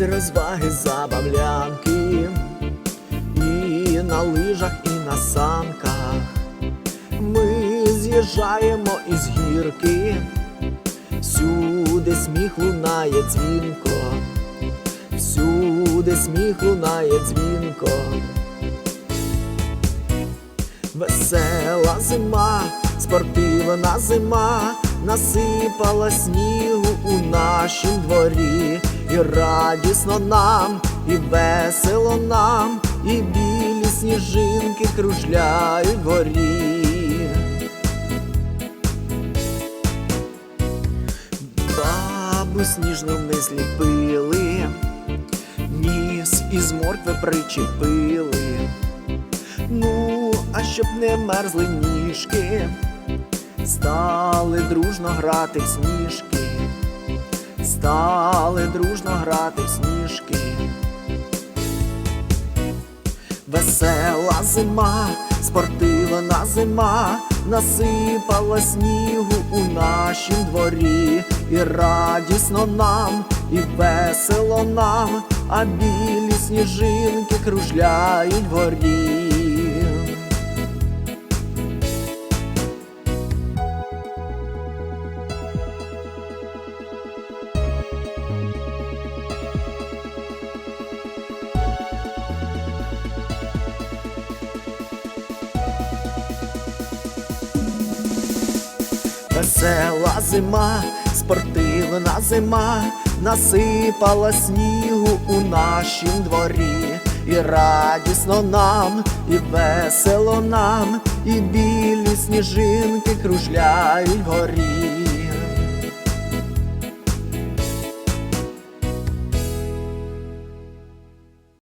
всі розваги, забавлянки, і на лижах, і на санках. Ми з'їжджаємо із гірки, всюди сміх лунає дзвінко, всюди сміх лунає дзвінко. Весела зима, спортивна зима, насипала снігу у нашім дворі, і радісно нам, і весело нам, і білі сніжинки кружляють вгорі. Бабу сніжну ми зліпили, ніс із моркви причепили. Ну, а щоб не мерзли ніжки, стали дружно грати в сніжки, стали дружно грати в сніжки. Весела зима, спортивна зима, насипала снігу у нашім дворі, і радісно нам, і весело нам, а білі сніжинки кружляють вгорі. Весела зима, спортивна зима, насипала снігу у нашім дворі, і радісно нам, і весело нам, і білі сніжинки кружляють вгорі.